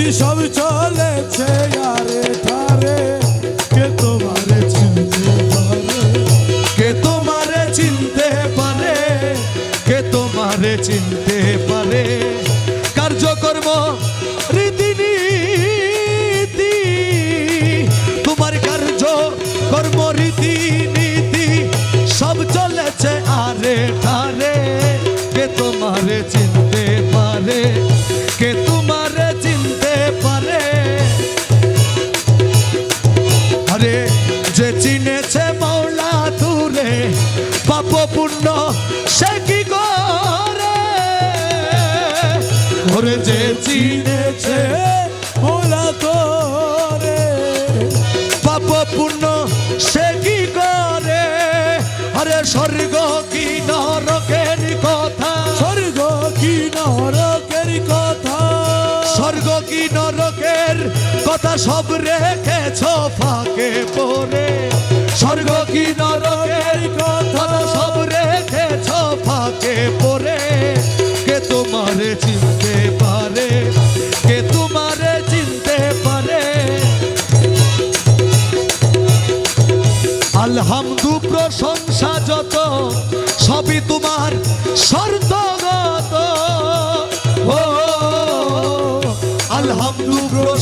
নীতি সব চলেছে আরে ধারে? কে তোমারে চিনতে পারে? কে তোমারে চিনতে পারে? কে তোমারে চিনতে পারে? কার্যকর্ম, রীতিনীতি, তোমার কার্য কর্ম রীতিনীতি, সব চলেছে আরে ধারে। কে তোমারে চিনতে নরকের কথা সব রেখেছ ফাঁকে পড়ে। স্বর্গ কি নরকের কথা সব রেখেছ ফাঁকে পড়ে। কে তোমারে চিনতে পারে? কে তোমারে চিনতে পারে? আলহামদু প্রশংসা যত, সবই তোমার শর্তগত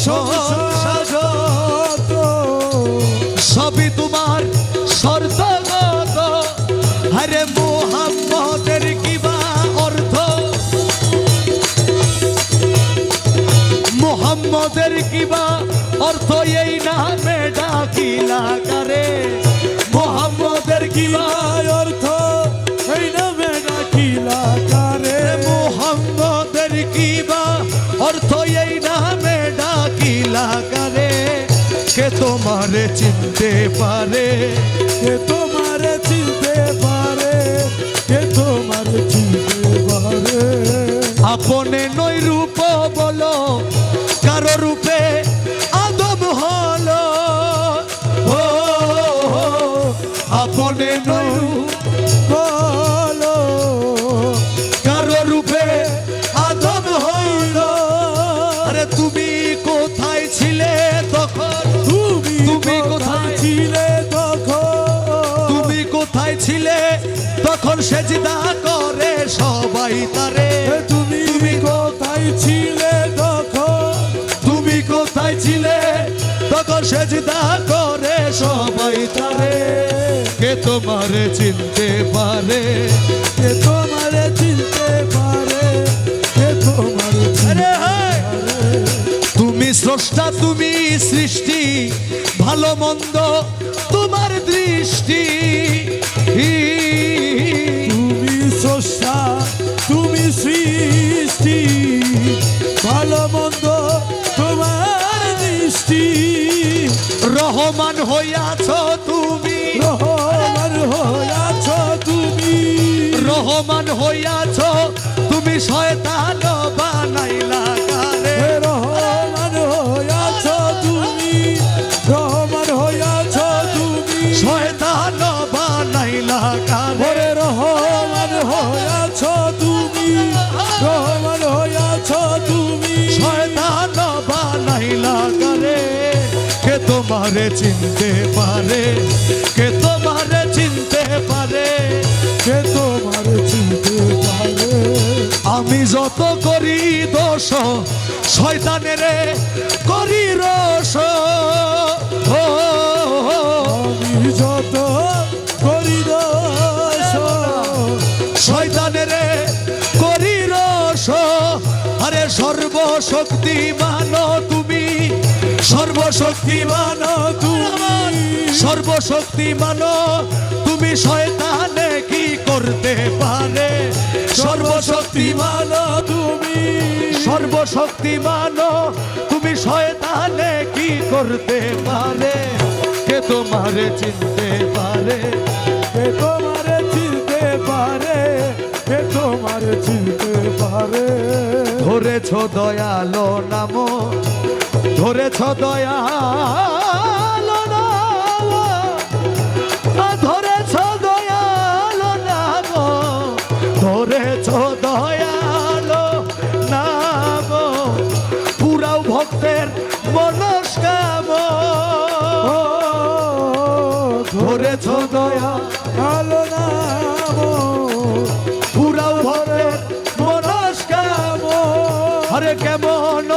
যত সবই তোমার শর্তগত। আরে মোহাম্মদের কিবা অর্থ? মোহাম্মদের কিবা অর্থ? এই নামে ডাকিলা করে। মোহাম্মদের কিবা তোমারে চিনতে পারে কে তোমারে চিনতে পারে কে তোমারে চিনতে পারে। আপনে নৈরূপ বলো কোথায় ছিলে? তখন সেজদা করে সবাই তারে। তুমি তুমি কোথায় ছিলে তখন? তুমি কোথায় ছিলে? তখন সেজদা করে সবাই তারে। কে তোমারে চিনতে পারে? কে তোমারে চিনতে পারে? কে তোমারে আরে হায়! তুমি স্রষ্টা তুমি সৃষ্টি। ভালো মন্দ তোমার দৃষ্টি। তুমি স্রষ্টা তুমি সৃষ্টি। ভালো মন্দ তোমার দৃষ্টি। রহমান হইয়াছ তুমি। রহমান হইয়াছ তুমি। রহমান হইয়াছ তুমি শয়তান বানাইলা। তোমারে চিনতে পারে? কে তোমারে চিনতে পারে? কে তোমার চিনতে পারে? আমি যত করি দোষ, শয়তানের করি রস আমি যত করি দোষ, শয়তানের করি রস আরে সর্বশক্তিমান তুমি সর্বশক্তিমান তুমি সর্বশক্তিমান, তুমি শয়তানে কি করতে পারে? সর্বশক্তিমান তুমি। সর্বশক্তিমান, তুমি শয়তানে কি করতে পারে? কে তোমারে চিনতে পারে? কে তোমারে চিনতে পারে? কে তোমারে চিনতে পারে? ধরেছ দয়ালো নাম ধরেছ দয়া ধরেছ দয়াল না গো। ধরেছ দয়াল না গো। পুরাও ভক্তের মনস্কাম ধরেছ দয়াল না গো। পুরাও ভক্তের মনস্কাম হরে কেমন